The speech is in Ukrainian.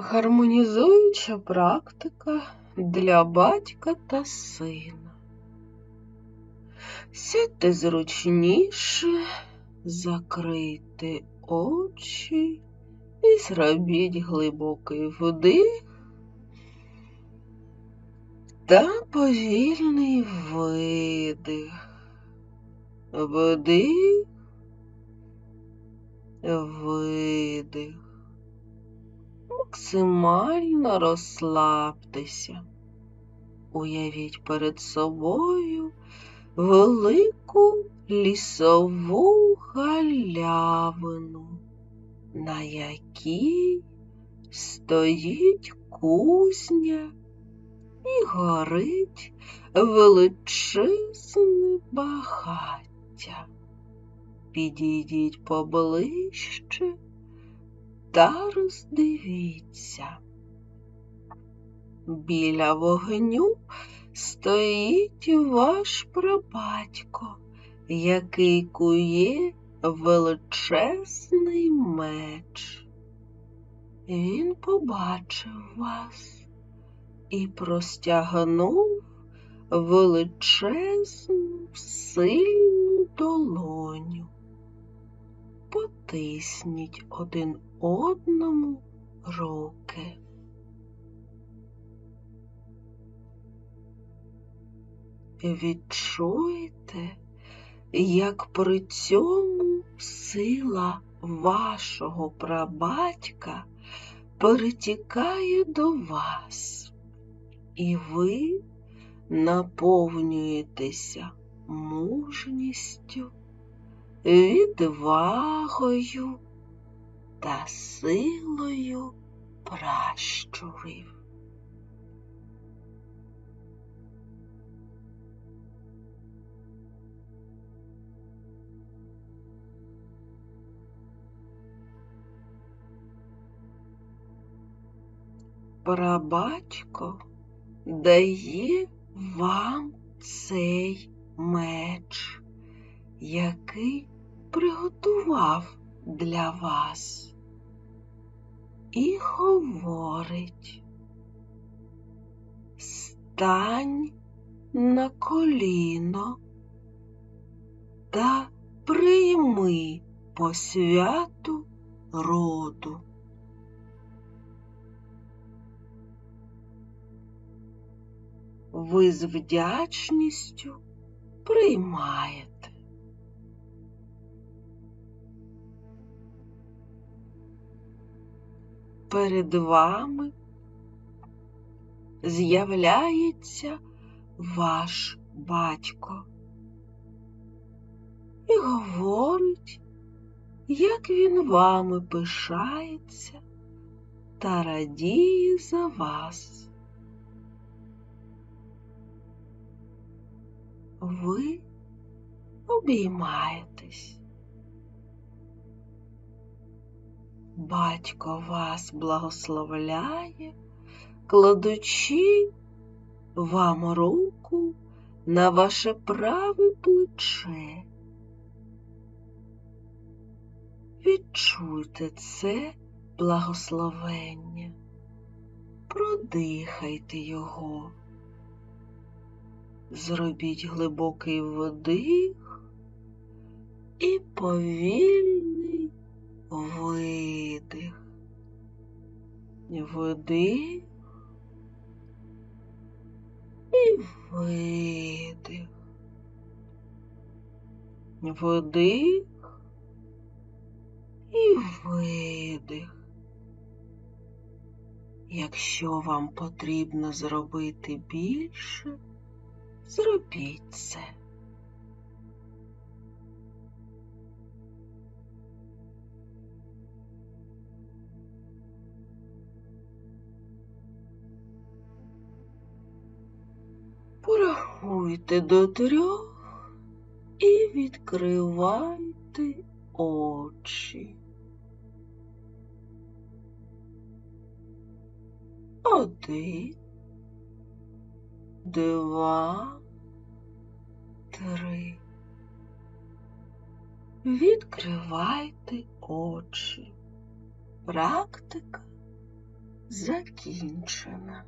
Гармонізуюча практика для батька та сина. Сядьте зручніше, закрийте очі і зробіть глибокий вдих та повільний видих. Вдих, видих. Максимально розслабтеся. Уявіть перед собою велику лісову галявину, на якій стоїть кузня і горить величезне багаття. Підійдіть поближче та роздивіться. Біля вогню стоїть ваш прабатько, який кує величезний меч. Він побачив вас і простягнув величезну сильну долоню. Потисніть один одному руки. Відчуйте, як при цьому сила вашого прабатька перетікає до вас, і ви наповнюєтеся мужністю, відвагою та силою пращурів. Прабатько дає вам цей меч, який приготував для вас і говорить, стань на коліно та прийми посвяту роду. Ви з вдячністю приймаєте. Перед вами з'являється ваш батько і говорить, як він вами пишається та радіє за вас. Ви обіймаєтесь. Батько вас благословляє, кладучи вам руку на ваше праве плече. Відчуйте це благословення, продихайте його, зробіть глибокий вдих і повільний видих. Вдих і видих. Вдих і видих. Якщо вам потрібно зробити більше, зробіть це. Порахуйте до трьох і відкривайте очі. Один, два, три. Відкривайте очі. Практика закінчено.